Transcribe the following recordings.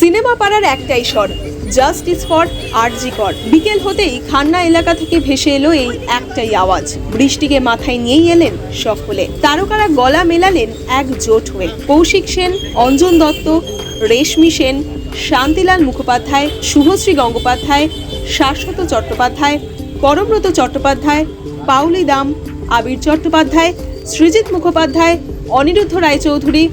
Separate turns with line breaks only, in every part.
Cinema পাড়ার একটাই স্বর, জাস্টিস ফর আরজি কর। বিকেল হতেই খান্না এলাকা থেকে ভেসে এলো এই একটাই আওয়াজ। বৃষ্টিকে মাথায় নিয়েই এলেন সকলে তারকারা গলা মেলালেন এক জোট হয়ে। কৌশিক সেন, অঞ্জন দত্ত, রেশমি সেন, শান্তিলাল মুখোপাধ্যায়, শুভশ্রী গঙ্গোপাধ্যায়, শাশ্বত চট্টোপাধ্যায় পরমব্রত চট্টোপাধ্যায় পাউলি দাম, আবির চট্টোপাধ্যায়, সৃজিত মুখোপাধ্যায়, অনিরুদ্ধ রায়চৌধুরী,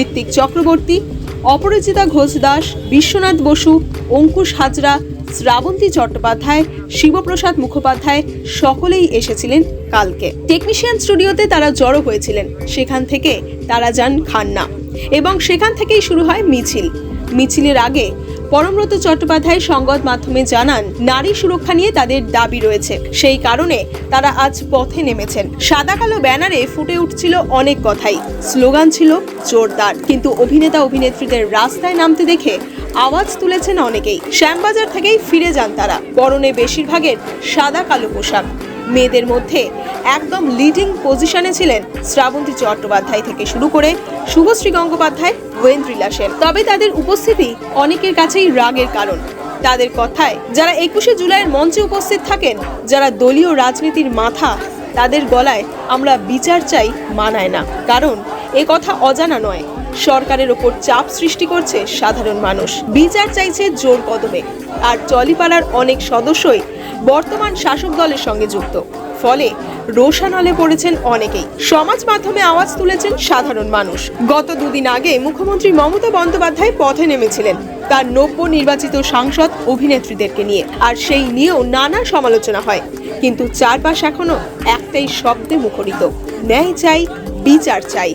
ঋত্বিক চক্রবর্তী অপরাজিতা ঘোষ দাস বিশ্বনাথ বসু, অঙ্কুশ হাজরা, শ্রাবন্তী চট্টোপাধ্যায়, শিবপ্রসাদ মুখোপাধ্যায় সকলেই এসেছিলেন কালকে। টেকনিশিয়ান স্টুডিওতে তারা জড়ো হয়েছিলেন। সেখান থেকে তারা যান খান্না। এবং সেখান থেকেই শুরু হয় মিছিল। মিছিলের আগে পরমব্রত চট্টোপাধ্যায় সংবাদ মাধ্যমে জানান, নারী সুরক্ষা নিয়ে তাদের দাবি রয়েছে। সেই কারণে তারা আজ পথে নেমেছেন। সাদা কালো ব্যানারে ফুটে উঠছিল অনেক কথাই। স্লোগান ছিল, জোরদার। কিন্তু অভিনেতা, অভিনেত্রীদের রাস্তায় নামতে দেখে আওয়াজ তুলেছেন অনেকেই। শ্যামবাজার থেকেই ফিরে যান তারা। পরনে বেশিরভাগের সাদা কালো পোশাক। মেয়েদের মধ্যে একদম লিডিং পজিশনে ছিলেন শ্রাবন্তী চট্টোপাধ্যায় থেকে শুরু করে শুভশ্রী গঙ্গোপাধ্যায় ওয়েন্দ্রিলা সেন। তবে তাদের উপস্থিতি অনেকের কাছেই রাগের কারণ। তাদের কথায় যারা একুশে জুলাইয়ের মঞ্চে উপস্থিত থাকেন, যারা দলীয় রাজনীতির মাথা, তাদের গলায় আমরা বিচার চাই মানায় না। কারণ এ কথা অজানা নয়। সরকারের ওপর চাপ সৃষ্টি করছে সাধারণ মানুষ। বিচার চাইছে জোর কদমে। আর টলিপাড়ার অনেক সদস্যই বর্তমান শাসক দলের সঙ্গে যুক্ত। ফলে রোষানলে পড়েছেন অনেকেই। সমাজ মাধ্যমে আওয়াজ তুলেছেন সাধারণ মানুষ। গত দুদিন আগে মুখ্যমন্ত্রী মমতা বন্দ্যোপাধ্যায় পথে নেমেছিলেন তার নব্য নির্বাচিত সাংসদ অভিনেত্রীদেরকে নিয়ে। আর সেই নিয়েও নানা সমালোচনা হয়। কিন্তু চারপাশ এখনও একটাই শব্দে মুখরিত। ন্যায় চাই, বিচার চাই।